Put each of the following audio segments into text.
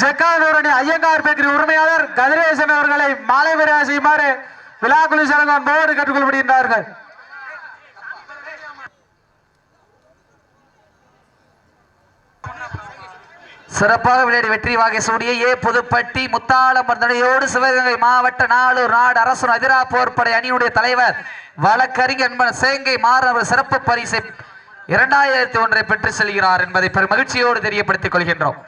ஜக்காதூரணி Iyengar bakery உரிமையாளர் கதிரேசன் அவர்களை மாலை விரையா செய்யுமாறு விழாக்குழு சரங்கம் போர்டு கற்றுக்கொள்ளப்படுகின்றார்கள் சிறப்பாக விளையாடி வெற்றி வாகை சூடிய ஏ புதுப்பட்டி முத்தாளம் மருந்தனையோடு சிவகங்கை மாவட்ட நாளூர் நாடு அரசு அதிரா போர்ப்படை அணியுடைய தலைவர் வழக்கறிஞர் என்பன சேங்கை மாறவர் சிறப்பு பரிசை இரண்டாயிரத்தி ஒன்றை பெற்று செல்கிறார் என்பதை பெரும் மகிழ்ச்சியோடு தெரியப்படுத்திக் கொள்கின்றோம்.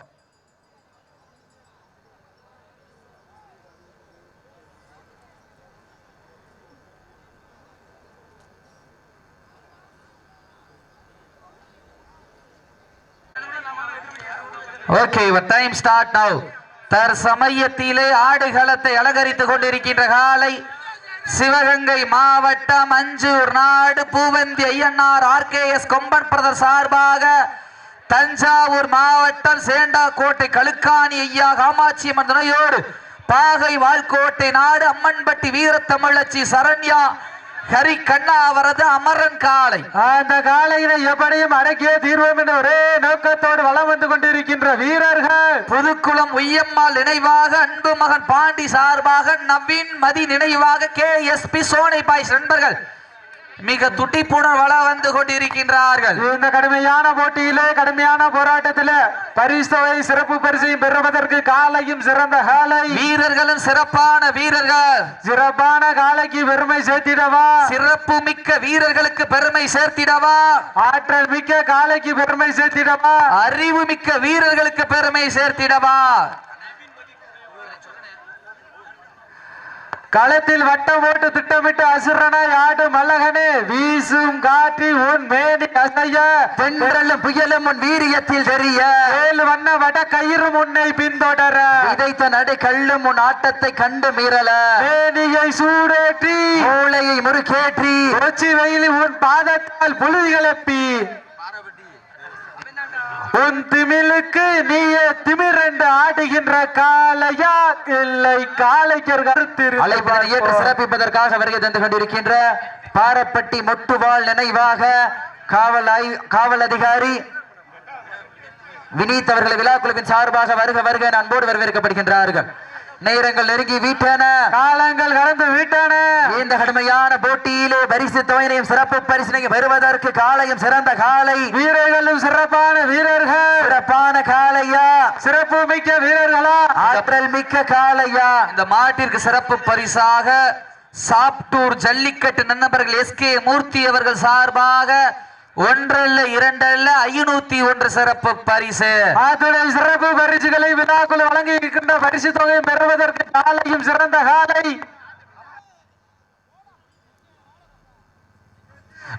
ஓகே டைம் ஸ்டார்ட் நவ் தற்சமயத்திலே ஆடுகளத்தை அலங்கரித்துக் கொண்டிருக்கின்ற காலை சிவகங்கை மாவட்டம் அஞ்சூர் நாடு பூவந்தி ஐயன்னார் ஆர்கேஎஸ் கொம்பன் பிரதர் சார்பாக தஞ்சாவூர் மாவட்டம் சேண்டாக்கோட்டை கழுக்காணி ஐயா காமாட்சி அம்மன் துணையோடு பாகை வால்கோட்டை நாடு அம்மன்பட்டி வீரத்தமிழச்சி சரண்யா ஹரி கண்ணா அவரது அமரன் காளை. அந்த காலையினை எப்படியும் அடக்கியே தீர்வோம் என்ற ஒரே நோக்கத்தோடு வலம் வந்து கொண்டிருக்கின்ற வீரர்கள். புதுக்குளம் உய்யம்மாள் நினைவாக அன்பு மகன் பாண்டி சார்பாக நவீன் மதி நினைவாக K S P Sonai boys நண்பர்கள் மிக துட்டிப்புடன் வள வந்து கொண்டிருக்கின்றார்கள். இந்த கடுமையான போட்டியிலே கடுமையான போராட்டத்திலே பரிசுவை சிறப்பு பரிசையும் பெறுவதற்கு காலையும் சிறந்த காலை. வீரர்களும் சிறப்பான வீரர்கள். சிறப்பான காலைக்கு பெருமை சேர்த்திடவா? சிறப்பு மிக்க வீரர்களுக்கு பெருமை சேர்த்திடவா? ஆற்றல் மிக்க காலைக்கு பெருமை சேர்த்திடவா? அறிவு மிக்க வீரர்களுக்கு பெருமை சேர்த்திடவா? களத்தில் வட்டம் போட்டு திட்டமிட்டு அசுரனாய் ஆடு மல்லகனே வீசும் காற்றி உன் மேனி அசைய. தென்றலும் புயலும் உன் வீரியத்தில் தெரிய. ஏழு வண்ண வட கயிறு உன்னை பின்தொடர. இதைத்த நடை கள்ளும் உன் ஆட்டத்தை கண்டு மீறல. மேனியை சூடேற்றி மூளையை முறுக்கேற்றி உச்சி வெயிலில் உன் பாதத்தால் புழுதி கிளப்பி. உன் திமிலுக்கு நீயே திமிரென்று ஆடுகின்ற காளையா? இல்லை காலைக்கர் கருத்திரு. அழைப்பினை ஏற்று சிறப்பிப்பதற்காக வருகை தந்து கொண்டிருக்கின்ற பாரப்பட்டி மொட்டுவாள் நினைவாக காவல் காவல் அதிகாரி வினீத் அவர்கள் விழாக்குழுவின் சார்பாக வருக வருக அன்போடு வரவேற்கப்படுகின்றார்கள். நேரங்கள் நெருங்கி வீட்டன. காலங்கள் கடந்து விட்டன. இந்த கடுமையான போட்டியிலே பரிசு தொகையினையும் சிறப்பு பரிசினையும் பெறுவதற்கு காலையும் சிறந்த காலை. வீரர்களும் சிறப்பான வீரர்கள். சிறப்பான காளையா சிறப்பு மிக்க வீரர்களா? ஆற்றல் மிக்க காளையா இந்த மாட்டிற்கு சிறப்பு பரிசாக சாப்டூர் ஜல்லிக்கட்டு நண்பர்கள் எஸ் கே மூர்த்தி அவர்கள் சார்பாக ஒன்றல்ல இரண்டல்ல ஐநூத்தி ஒன்று சிறப்பு பரிசு. அத்துடன் சிறப்பு பரிசுகளை விழாக்குழு வழங்கி இருக்கின்ற பரிசு தொகை பெறுவதற்கு காலையும் சிறந்த காலை.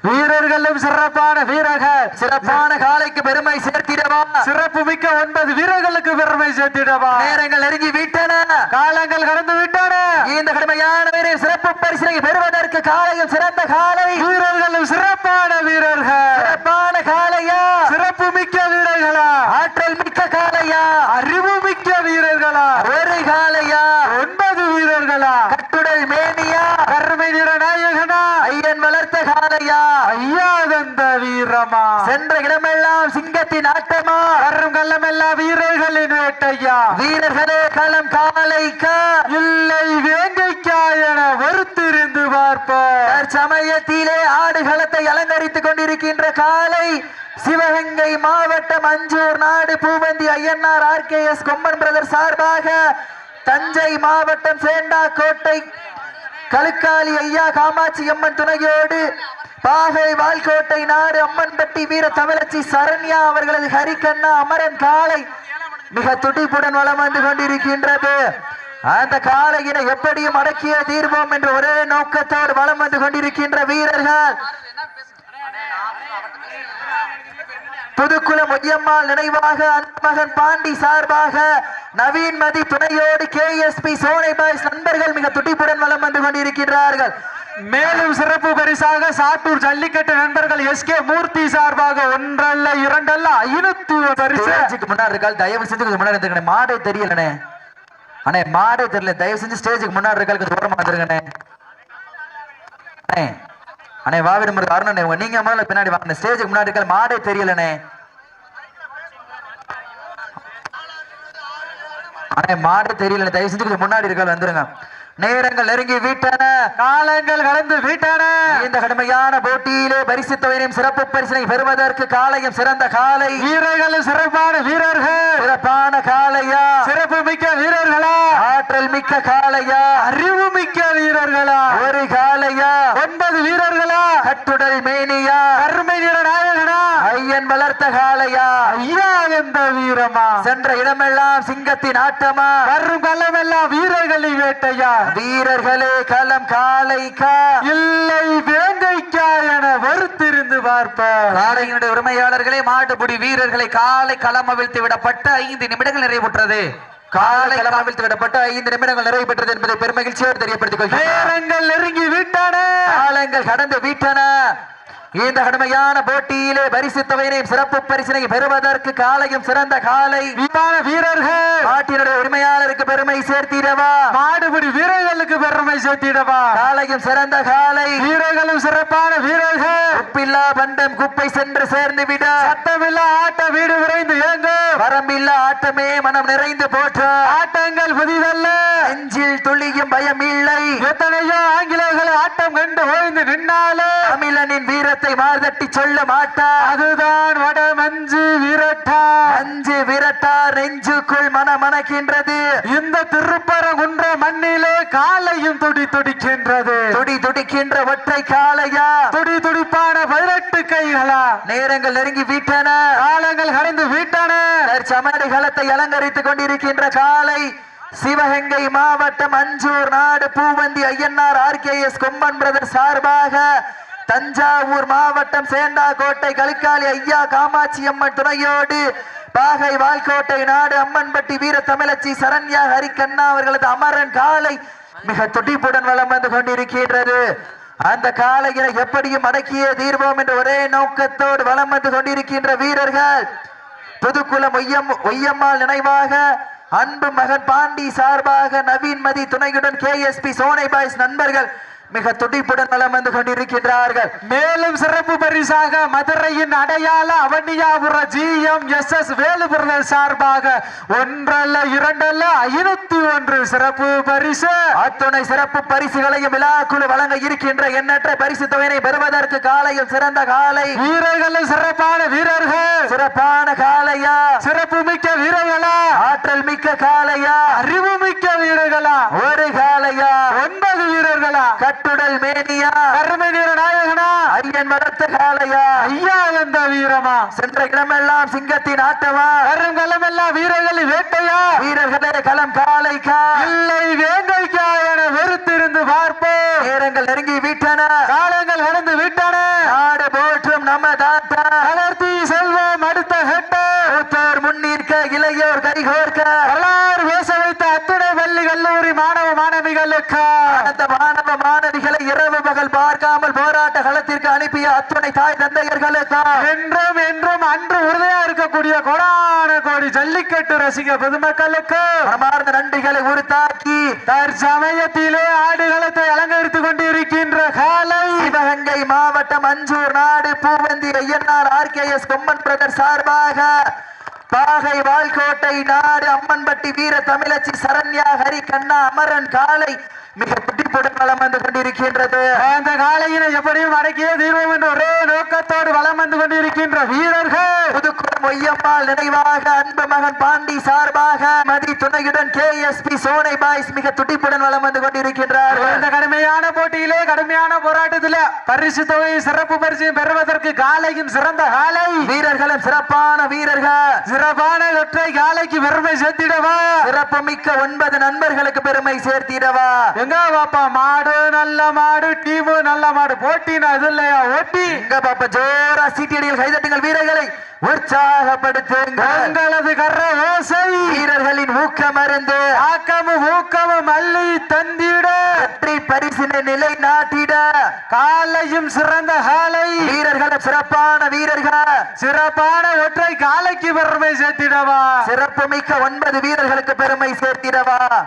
வீரர்களும் சிறப்பான வீரர்கள். சிறப்பான காலைக்கு பெருமை சேர்த்திடவா? சிறப்பு மிக்க ஒன்பது வீரர்களுக்கு பெருமை சேர்த்திடவா? நேரங்கள் நெருங்கி விட்டன. காலங்கள் கடந்து விட்டன. இந்த கடுமையான வீரர் சிறப்பு பரிசினை பெறுவதற்கு காலையும் சிறந்த காலை. வீரர்களும் சிறப்பான வீரர்கள். சிறப்பான காளையா? சிறப்பு மிக்க வீரர்களா? ஆற்றல் மிக்க காளையா அறிவு மிக்க வீரர்களா ஒரு காளையா ஒன்பது வீரர்களா கட்டுடல் மேனியா கருமை நிற நாயகனா ஐயன் வளர்த்த காளையா ஐயா தந்த வீரமா சென்ற இடமெல்லாம் சிங்கத்தின் ஆட்டமா வரும் கள்ளமெல்லாம் வீரர்களின் வேட்டையா? வீரர்களே களம் காளைக்கா இல்லை வேங்கைக்கா என வருத்திருந்து பார்ப்போம். சமயத்திலே ஆடுகளத்தை அலங்கரித்துக் கொண்டிருக்கின்ற காலை சிவகங்கை மாவட்டம் அஞ்சூர் நாடு Poovanthi Ayyanar R K S Komban brother சார்பாக தஞ்சை மாவட்டம் சேண்டா கோட்டை கழுக்காளி ஐயா காமாட்சி அம்மன் துணையோடு பாகை வால்கோட்டை நாடு அம்மன்பட்டி வீர தமிழச்சி சரண்யா அவர்களது ஹரிக்கண்ணா அமரன் காளை மிக துடிப்புடன் வளம் வந்து கொண்டிருக்கின்றது. அந்த காளையினை எப்படியும் அடக்கிய தீர்வோம் என்ற ஒரே நோக்கத்தோடு வளம் வந்து கொண்டிருக்கின்ற வீரர்கள். புதுக்குளம் ஒய்யம்மாள் நினைவாக மகன் பாண்டி சார்பாக நவீன் மதி துணையோடு K S P Sonai boys நண்பர்கள் மிக துடிப்புடன் வளம் வந்து கொண்டிருக்கிறார்கள் மேலும் சிறப்பு பரிசாக சாத்தூர் ஜல்லிக்கட்டு நண்பர்கள் எஸ் கே மூர்த்தி சார்பாக ஒன்றல்ல இரண்டல்ல ஐநூத்தி ஒரு பரிசு. முன்னாடி இருக்கால் தயவு செஞ்சு கொஞ்சம் முன்னாடி இருந்துக்கணே மாடே தெரியலண்ணே. அண்ணே மாடே தெரியல. தயவு செஞ்சு ஸ்டேஜுக்கு முன்னாடி இருக்கால் கொஞ்சம் தூரமா வந்துருங்கண்ணே. அண்ணே அண்ணே வாவிட முருக அருணண்ணே நீங்க முதல்ல பின்னாடி வாங்க. ஸ்டேஜுக்கு முன்னாடி இருக்கால் மாடே தெரியலண்ணே. அண்ணே மாடே தெரியல தயவு செஞ்சு கொஞ்சம் முன்னாடி இருக்க? வந்துருங்க. நேரங்கள் நெருங்கி விட்டன. காலங்கள் கடந்து விட்டன. இந்த கடுமையான போட்டியிலே பரிசு தொகையினையும் சிறப்பு பரிசினை பெறுவதற்கு காலையும் சிறந்த காலை. வீரர்கள் சிறப்பான வீரர்கள். சிறப்பான காளையா சிறப்பு மிக்க வீரர்களா? ஆற்றல் மிக்க காளையா அறிவு மிக்க வீரர்களா? ஒரு காளையா ஒன்பது வீரர்களா? கட்டுடல் மேனியா? கருமை நிற நாயகனா? ஐயன் வளர்த்த காளையா? ஐயா எந்த வீரமா? சென்ற இடமெல்லாம் சிங்கத்தின் ஆட்டமா? வரும் களமெல்லாம் வீரர்களின் வேட்டையா? வீரர்களே களம் காளைக்கா? இல்லை வேங்கைக்கா என வருத்திருந்து பார்ப்பார் காளையினுடைய உரிமையாளர்களே மாட்டுப்பிடி வீரர்களை காலை களம் அவிழ்த்து விடப்பட்ட ஐந்து நிமிடங்கள் நிறைவுற்றது. காலை களம் அவிழ்த்து விடப்பட்ட ஐந்து நிமிடங்கள் நிறைவு பெற்றது என்பதை பெருமகிழ்ச்சியோடு தெரியப்படுத்திக் கொள்கிறேன். நேரங்கள் நெருங்கி விட்டன காலங்கள் கடந்து விட்டன. இந்த கடுமையான போட்டியிலே பரிசு தொகையினையும் சிறப்பு பரிசினை பெறுவதற்கு காலையும் சிறந்த காலை. வீரான வீரர்கள்! நாட்டினுடைய உரிமையாளருக்கு பெருமை சேர்த்திடவா? மாடுபிடி வீரர்களுக்கு பெருமை சேர்த்திடவா? காலையும் சிறந்த காலை. வீரர்களும் சிறப்பான வீரர்கள்! உப்பில்லா பண்டம் குப்பை சென்று சேர்ந்து விட. சத்தமில்லா ஆட்ட வீடு விரைந்து ஏங்க வரம்பில்லா ஆட்டமே மனம் நிறைந்து போற்ற. ஆட்டங்கள் புதிதல்ல. நெஞ்சில் துளியும் பயம் இல்லை எத்தனையோ ஆங்கிலேயர்கள் ஆட்டம் கண்டு ஓய்ந்து நின்னாலே. தமிழனின் வீரத்தை மார்தட்டி சொல்ல மாட்டார் அதுதான் வட மஞ்சு விரட்டா. அஞ்சு விரட்டார் நெஞ்சுக்குள் மனமணக்கின்றது. இந்த திருப்பரங்குன்ற மண்ணிலே காலையும் துடி துடிக்கின்றது. துடி துடிக்கின்ற ஒற்றை காளையா? துடி துடிப்பான பதினெட்டு கைகளா? நேரங்கள் நெருங்கி விட்டன. காலங்கள் கடந்து விட்டன. சமடி களத்தை அலங்கரித்துக் கொண்டிருக்கின்ற காலை சிவகங்கை மாவட்டம் அஞ்சூர் நாடு பூவந்தி ஐயன்னார் ஆர்கேஎஸ் கொம்பன் பிரதர் சார்பாக தஞ்சாவூர் மாவட்டம் சேண்டாக்கோட்டை கலிக்காலி ஐயா காமாட்சி அம்மன் துணையோடு பாகை வால்கோட்டை நாடு அம்மன்பட்டி வீர தமிழச்சி சரண்யா ஹரிக்கண்ணா அவர்களது அமரன் காலை மிக துடிப்புடன் வளம் வந்து கொண்டிருக்கின்றது. அந்த காலையில எப்படியும் அடக்கியே தீர்வோம் என்ற ஒரே நோக்கத்தோடு வளம் வந்து கொண்டிருக்கின்ற வீரர்கள். புதுக்குளம் ஒய்யம் ஒய்யம்மாள் நினைவாக அன்பு மகன் பாண்டி சார்பாக நவீன் மதி துணையுடன் கேஎஸ்பி சோனை பாய்ஸ் நண்பர்கள் மிக துடிப்புடன் வலம் வந்து கொண்டிருக்கின்றார்கள். மேலும் சிறப்பு பரிசாக மதுரையின் அடையாள அவனியாபுர ஜிஎம் எஸ் எஸ் வேலுபுரங்கள் சார்பாக ஒன்றல்ல இரண்டல்ல ஐநூத்தி ஒன்று சிறப்பு பரிசு. அத்துணை சிறப்பு பரிசுகளையும் விழாக்குழு வழங்க இருக்கின்ற எண்ணற்ற பரிசு தொகையினை பெறுவதற்கு காலையில் சிறந்த காலை. வீரர்களும் சிறப்பான வீரர்கள். சிறப்பான காலையா? சிறப்பு மிக்க வீரர்களா? ஆற்றல் மிக்க காலையா? அறிவு மிக்க வீரர்களா? ஒரு காலையா? ஒன்பது வீரர்களா? கட்டுடல் மேனியா? கருமை வீர நாயகனா? ஐயன் வளர்த்த காலையா ஐயா எந்த வீரமா? சென்ற இடமெல்லாம் சிங்கத்தின் ஆட்டமா கருங்கலமெல்லாம் வீரர்களின் வேட்டையா? வீரர்களே களம் காலைக்கா இல்லை வேங்கைக்கா என வெறுத்திருந்து பார்ப்போம். நேரங்கள் நெருங்கி விட்டன. காலங்கள் கடந்து விட்டன. நாடு போற்றும் நம்ம தாத்தா. வளர்த்தி செல்வம் அடுத்த கட்ட மூத்தோர் முன்னிற்க இளையோர் கைகோர்க்க வரலாறு பேச வைத்த அத்துணை பள்ளி கல்லூரி மாணவ மாணவிகளுக்கு? அனுப்பிய அத்துணை தாய் தந்தையர்களுக்கு. என்றும் என்றும் அன்று உறுதியா இருக்கக்கூடிய கொடான கோடி ஜல்லிக்கட்டு ரசிக பொதுமக்களுக்கு. மனமார்ந்த நன்றிகளை உருத்தாக்கி தற்சமயத்திலே ஆடுகளத்தை அலங்கரித்துக் கொண்டிருக்கின்ற காலை. சிவகங்கை மாவட்டம் அஞ்சூர் நாடு பூவந்தி ஐயனார் ஆர்கேஎஸ் கொம்மன் பிரதர் சார்பாக பாகை வால்கோட்டை நாடு அம்மன்பட்டி வீர தமிழச்சி சரண்யா ஹரி கண்ணா அமரன் காலை மிக துடிப்புடன் வளம் வந்து கொண்டிருக்கின்றது. அந்த காலையினை எப்படியும் அடக்கியே தீர்வோம் என்ற ஒரே நோக்கத்தோடு வலம் வந்து கொண்டிருக்கின்ற வீரர்கள். புதுக்குளம் ஒய்யம்மாள் நினைவாக அன்பு மகன் பாண்டி சார்பாக மதி துணையுடன் K S P Sonai boys மிக துடிப்புடன் வளம் வந்து கொண்டிருக்கின்றார். இந்த கடுமையான போட்டியிலே கடுமையான போராட்டத்திலே பரிசு தொகை சிறப்பு பரிசையும் பெறுவதற்கு காலையும் சிறந்த காலை வீரர்களும் சிறப்பான வீரர்கள். சிறப்பான ஒற்றை காலைக்கு பெருமை சேர்த்திடவா? சிறப்பு மிக்க ஒன்பது நண்பர்களுக்கு பெருமை சேர்த்திடவா? எங்க பாப்பா மாடு நல்ல மாடு டீமு நல்ல மாடு. போட்டினா இது இல்லையா? ஓட்டி. எங்க பாப்பா ஜோரா சீட்டியடியில் கைதட்டுங்கள் வீரர்களை. உற்சாகப்படுத்துங்கள். உங்களது கர்ற ஓசை. வீரர்களின் ஊக்கம் அருந்து ஆக்கமும் ஊக்கமும் அள்ளி தந்திட. வெற்றி பரிசினை நிலை நாட்டிட காலையும் சிறந்த காலை. வீரர்களும் சிறப்பான வீரர்கள். சிறப்பான ஒற்றை காலைக்கு பெருமை சேர்த்திடவா. சிறப்பு மிக்க ஒன்பது வீரர்களுக்கு பெருமை சேர்த்திடவா.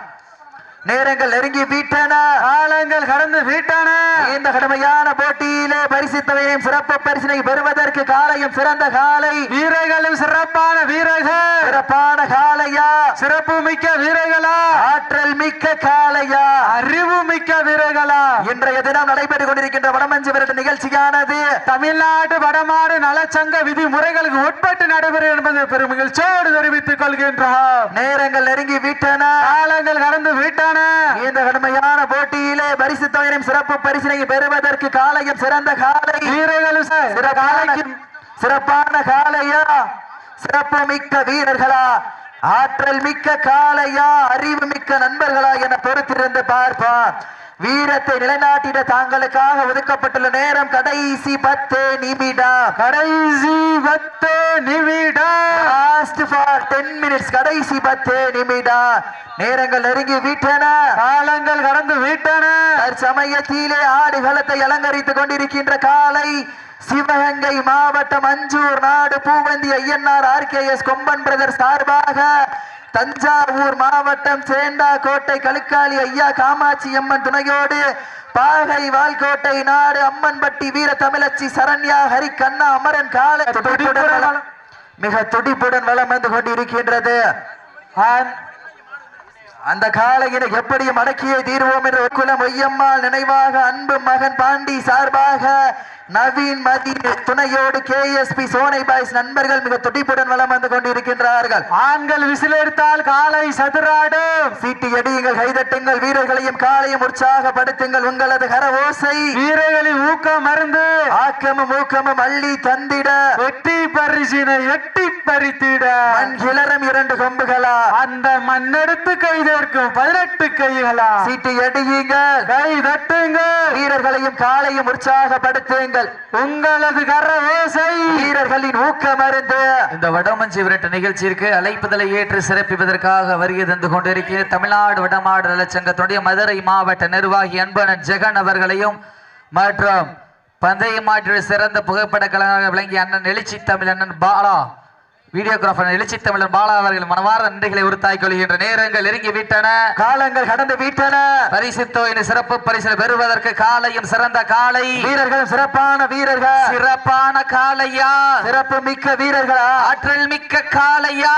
நேரங்கள் நெருங்கி விட்டன காலங்கள் கடந்து விட்டன. இந்த கடுமையான போட்டியிலே பரிசு சிறப்பு பரிசினை பெறுவதற்கு காலையும் சிறந்த காலை. வீரர்களும் சிறப்பான வீரர்கள். சிறப்பான காலையா? சிறப்பு மிக்க வீரர்களா? ஆற்றல் மிக்க காலையா? அறிவு மிக்க வீரர்களா? இன்றைய தினம் நடைபெற்றுக் கொண்டிருக்கின்ற வடமஞ்சு விரட்டு நிகழ்ச்சியானது தமிழ்நாடு வடமாடு நலச்சங்க விதிமுறைகளுக்கு உட்பட்டு நடைபெறும் என்பதை பெரும் மகிழ்ச்சியோடு தெரிவித்துக் கொள்கின்றோம். நேரங்கள் நெருங்கி விட்டன. காலங்கள் கடந்து விட்டன. இந்த கடுமையான போட்டியிலே பரிசு தொகையிலும் சிறப்பு பரிசினை பெறுவதற்கு காலையும் சிறந்த காலை. வீரர்களும் சிறப்பான காளையா சிறப்பு மிக்க வீரர்களா? ஆற்றல் மிக்க காளையா அறிவு மிக்க நண்பர்களா? என பொறுத்திருந்து பார்ப்போம். வீரத்தை நிலைநாட்டிட தாங்களுக்காக ஒதுக்கப்பட்டுள்ள நேரம் கடைசி பத்து நிமிடம் கடைசி பத்து நிமிடம் லாஸ்ட் ஃபார் டென் மினிட்ஸ் கடைசி பத்து நிமிடம் நேரங்கள் நெருங்கி விட்டன. காலங்கள் கடந்து விட்டன. தற்சமயத்திலே ஆடுகளத்தை அலங்கரித்துக் கொண்டிருக்கின்ற காலை சிவகங்கை மாவட்டம் அஞ்சூர் நாடு பூவந்தி ஐயனார் ஆர்கேஎஸ் கொம்பன் பிரதர் சார்பாக தஞ்சாவூர் மாவட்டம் சேண்டா கோட்டை கழுக்காளி ஐயா காமாட்சி அம்மன் துணையோடு பாகை வால்கோட்டை நாடு அம்மன்பட்டி வீர தமிழச்சி சரண்யா ஹரிக்கண்ணா அமரன் காலை மிக துடிப்புடன் வலம் வந்து கொண்டிருக்கின்றது. அந்த காளையினை எப்படியும் அடக்கியே தீர்வோம் என்ற குலம் ஒய்யம்மாள் நினைவாக அன்பு மகன் பாண்டி சார்பாக நவீன் மதி துணையோடு கேஎஸ்பி சோனை பாய்ஸ் நண்பர்கள் மிக துடிப்புடன் வளம் வந்து கொண்டிருக்கின்றார்கள். ஆண்கள் விசிலெடுத்தால் காலை சதுராடும். சீட்டி எடியுங்கள் கைதட்டுங்கள் வீரர்களையும் காலையும் உற்சாகப்படுத்துங்கள். உங்களது கர ஓசை. வீரர்களின் ஊக்கம் மருந்து. ஆக்கமும் ஊக்கமும் அள்ளி தந்திட. வெட்டி பரிசினை எட்டி மண் கிளறும் இரண்டு கொம்புகளா அந்த மண்ணெடுத்து கைதேற்கும் பதினெட்டு கைகளா? சீட்டி எடியுங்கள் கை தட்டுங்க. வீரர்களையும் காலையும் உற்சாகப்படுத்துங்கள். உங்களது கர ஓசை வீரர்களின் ஊக்கமருந்து இந்த வடமஞ்சி விரட்டு நிகழ்ச்சிக்கு அழைப்புதலை ஏற்று சிறப்பிப்பதற்காக வருகை தந்து கொண்டிருக்கிற தமிழ்நாடு வடமாடு நலச்சங்கத்துடைய மதுரை மாவட்ட நிர்வாகி அன்பனன் ஜெகன் அவர்களையும் மற்றும் பந்தய மாற்றில் சிறந்த புகைப்பட கலைஞராக விளங்கிய அண்ணன் எழுச்சி தமிழ் அண்ணன் பாலா. வீடியோகிராஃபர் எழுச்சி தமிழன் பாலா அவர்கள் மனவார நன்றிகளை உறுத்தாய் கொள்கின்ற நேரங்கள் நெருங்கி விட்டன. காலங்கள் கடந்து விட்டன. பரிசு தொகையின் சிறப்பு பரிசு பெறுவதற்கு காலையும் சிறந்த காலை. வீரர்கள் சிறப்பான வீரர்கள். சிறப்பான காலையா? சிறப்பு மிக்க வீரர்களா? ஆற்றல் மிக்க காளையா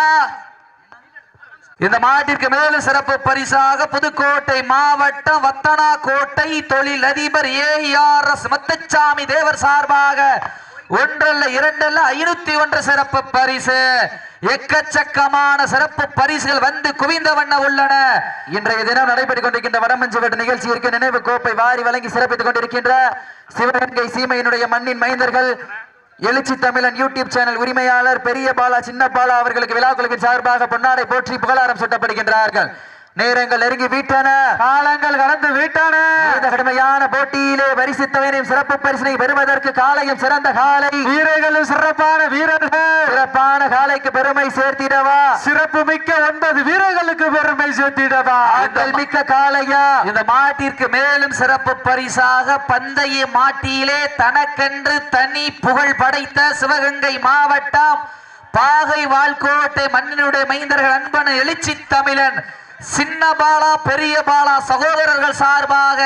இந்த மாட்டிற்கு மேலும் சிறப்பு பரிசாக புதுக்கோட்டை மாவட்டம் வத்தனா கோட்டை தொழில் அதிபர் ஏஆர்எஸ் முத்துச்சாமி தேவர் சார்பாக ஒன்றல்ல இரண்டல்ல ஐநூத்தி ஒன்று சிறப்பு பரிசு. எக்கச்சக்கமான சிறப்பு பரிசுகள் வந்து குவிந்த வண்ண உள்ளன. இன்றைய தினம் நடைபெற்றுக் கொண்டிருக்கின்ற வடமஞ்சு வெட்டு நிகழ்ச்சியிற்கு நினைவு கோப்பை வாரி வழங்கி சிறப்பித்துக் கொண்டிருக்கின்ற சிவகங்கை சீமையினுடைய மண்ணின் மைந்தர்கள் எழுச்சி தமிழன் யூடியூப் சேனல் உரிமையாளர் பெரிய பாலா சின்ன பாலா அவர்களுக்கு விழாக்குழுவின் சார்பாக பொன்னாடை போற்றி புகழாரம் சுட்டப்படுகின்றார்கள். நேரங்கள் நெருங்கி விட்டன. காலங்கள் கடந்து விட்டன. இந்த கடுமையான போட்டியிலே பரிசுத்தவனையும் சிறப்பு பரிசினை பெறுவதற்கு காலையும் சிறந்த காலை. வீரர்களும் சிறப்பான வீரர்கள். சிறப்பான காலைக்கு பெருமை சேர்த்திடவா. சிறப்பு மிக்க ஒன்பது வீரர்களுக்கு பெருமை சேர்த்திடவா. ஆற்றல் மிக்க காளையா. இந்த மாட்டிற்கு மேலும் சிறப்பு பரிசாக பந்தய மாட்டியிலே தனக்கென்று தனி புகழ் படைத்த சிவகங்கை மாவட்டம் பாகை வால்கோட்டை மண்ணினுடைய மைந்தர்கள் அன்பன எழுச்சி தமிழன் சின்ன பாலா பெரிய பாலா சகோதரர்கள் சார்பாக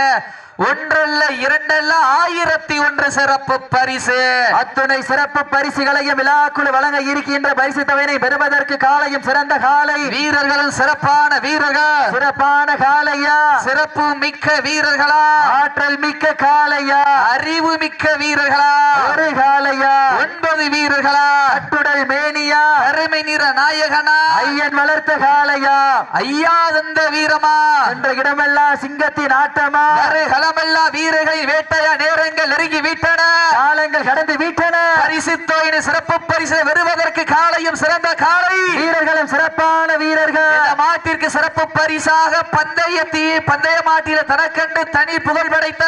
ஒன்றல்ல இரண்டல்ல ஆயிரத்தி ஒன்று சிறப்பு பரிசு. அத்துணை சிறப்பு பரிசுகளையும் விழாக்குழு வழங்க இருக்கின்ற பரிசு தொகையினை பெறுவதற்கு காலையும் சிறந்த காலை. வீரர்களும் சிறப்பான வீரர்கள். சிறப்பான காளையா சிறப்பு மிக்க வீரர்களா? ஆற்றல் மிக்க காளையா அறிவு மிக்க வீரர்களா? ஒரு காளையா ஒன்பது வீரர்களா கட்டுடல் மேனியா அருமை நிற நாயகனா ஐயன் வளர்த்த காளையா? ஐயா தந்த வீரமா? என்ற இடமெல்லாம் சிங்கத்தின் ஆட்டமா? களமெல்லா வீரர்களின் வேட்டையா நேரங்கள் நெருங்கி விட்டன. காலங்கள் கடந்து விட்டன. பரிசு தொகையின் சிறப்பு பரிசு பெறுவதற்கு காலையும் சிறந்த காலை வீரர்களும் சிறப்பான வீரர்கள். மாட்டிற்கு சிறப்பு பரிசாக பந்தயத்தி பந்தய மாட்டில தனக்கண்டு தனி புகழ் படைத்த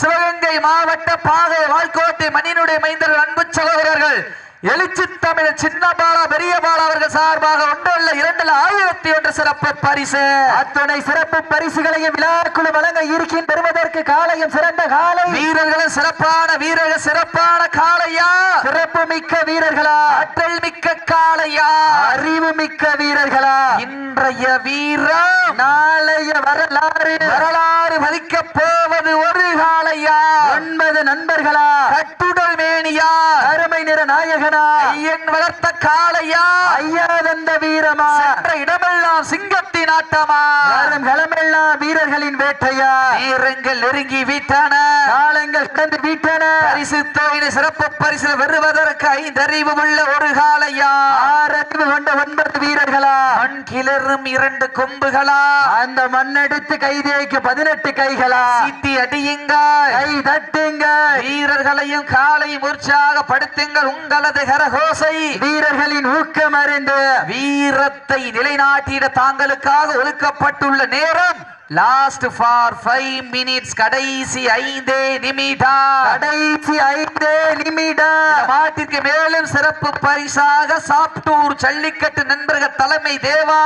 சிவகங்கை மாவட்ட பாதை வால்கோட்டை மண்ணினுடைய மைந்தர்கள் அன்பு சகோதரர்கள் எழுச்சி தமிழ் சின்ன பாலா பெரிய பாலா அவர்கள் சார்பாக ஒன்றல்ல இரண்டுல ஆயிரத்தி ஒன்று சிறப்பு பரிசு. அத்துணை சிறப்பு பரிசுகளையும் விழாக்குழு வழங்க இருக்கின்ற பெறுவதற்கு காலையும் சிறந்த காலை. வீரர்களும் சிறப்பான வீரர்கள் சிறப்பான காளையா? சிறப்பு மிக்க வீரர்களா? ஆற்றல் மிக்க காளையா? அறிவு மிக்க வீரர்களா? இன்றைய வீரம் நாளைய வரலாறு. வரலாறு மதிக்க போவது ஒரு காளையா? ஒன்பது நண்பர்களா? கட்டுடல் மேனியா? அருமை நிற நாயகனா ஐயன் வளர்த்த காளையா. ஐயா தந்த வீரமா. சென்ற இடமெல்லாம் சிங்கத்தின் ஆட்டமா. வரும் களமெல்லாம் வீரர்களின் வேட்டையா. நேரங்கள் நெருங்கி விட்டன. காலங்கள் கடந்து விட்டன. பரிசு தொகையினை சிறப்பு பரிசு பெறுவதற்கு ஐந்தறிவு உள்ள ஒரு காளையா. ஆறறிவு கொண்ட ஒன்பது வீரர்களா. மண் கிளறும் இரண்டு கொம்புகளா. அந்த மண்ணெடுத்து கைதேக்கு பதினெட்டு கைகளா. சீட்டி அடியுங்கள். கை தட்டுங்க வீரர்களையும் காலையும் உற்சாகப்படுத்துங்கள். உங்களது கரகோசை வீரர்களின் ஊக்கம் அறிந்து வீரத்தை நிலைநாட்டிட தாங்களுக்காக ஒதுக்கப்பட்டுள்ள நேரம். லாஸ்ட் ஃபார் ஃபைவ் மினிட்ஸ் கடைசி ஐந்தே நிமிடம். கடைசி ஐந்தே நிமிடம். மாட்டிற்கு மேலும் சிறப்பு பரிசாக சாப்டூர் ஜல்லிக்கட்டு நண்பர்கள் தலைமை தேவா.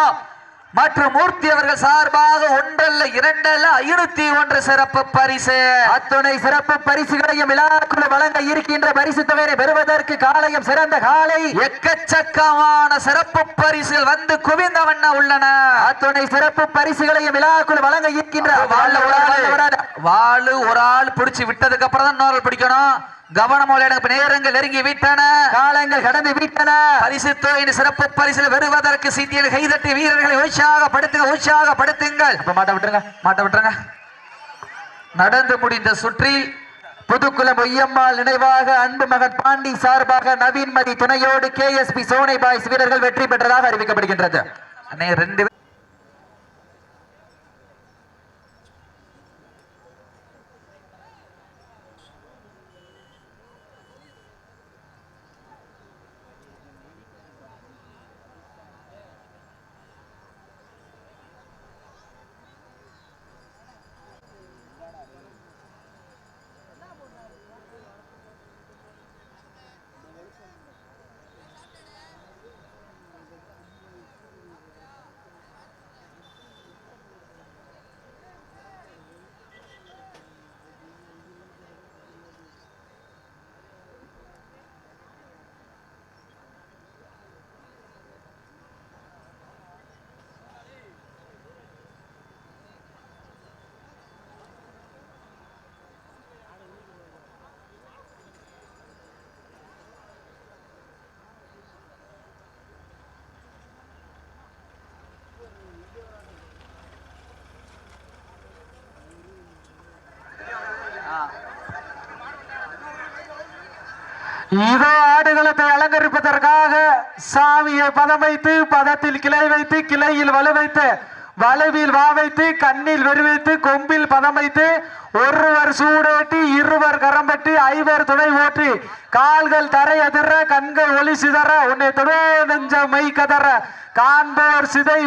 மற்றும் மூர்த்தி அவர்கள் சார்பாக ஒன்றல்ல இரண்டல்ல ஐநூத்தி ஒன்று சிறப்பு பரிசு. அத்துணை சிறப்பு பரிசுகளையும் விழாக்குழு வழங்க இருக்கின்ற பரிசு தொகையை பெறுவதற்கு காலையும் சிறந்த காலை. எக்கச்சக்கமான சிறப்பு பரிசுகள் வந்து குவிந்த வண்ண உள்ளன. அத்துணை சிறப்பு பரிசுகளையும் விழாக்குழு வழங்க இருக்கின்ற வாழு ஒரு ஆள் வாழு ஒரு ஆள் பிடிச்சு விட்டதுக்கு அப்புறம் தான் இன்னொரு ஆள் பிடிக்கணும். கவனமோட எனக்கு நேரங்கள் நெருங்கி விட்டன. காலங்கள் கடந்து விட்டன. பரிசு தொகையின் சிறப்பு பரிசில் பெறுவதற்கு சீட்டியில் கைதட்டி வீரர்களை உற்சாகப்படுத்துங்க உற்சாகப்படுத்துங்கள். அப்ப மாட்ட விட்டுருங்க மாட்ட விட்டுருங்க. நடந்து முடிந்த சுற்றில் புதுக்குளம் ஒய்யம்மாள் நினைவாக அன்பு மகன் பாண்டி சார்பாக நவீன்மதி துணையோடு K S P Sonai boys வீரர்கள் வெற்றி பெற்றதாக அறிவிக்கப்படுகின்றது. ரெண்டு இதோ ஆடுகளத்தை அலங்கரிப்பதற்காக சாமியை பதம் வைத்து பதத்தில் கிளை வைத்து கிளையில் வலு வைத்து வலுவில் வா வைத்து கண்ணில் வெறி வைத்து கொம்பில் பதம் வைத்து ஒருவர் சூடேட்டி இருவர் கரம்பட்டி ஐவர் துணை ஓற்றி கால்கள் தரை அதிர கண்கள் ஒளி சிதற உன்னை துணை நெஞ்ச மை கதற காண்போர் சிதை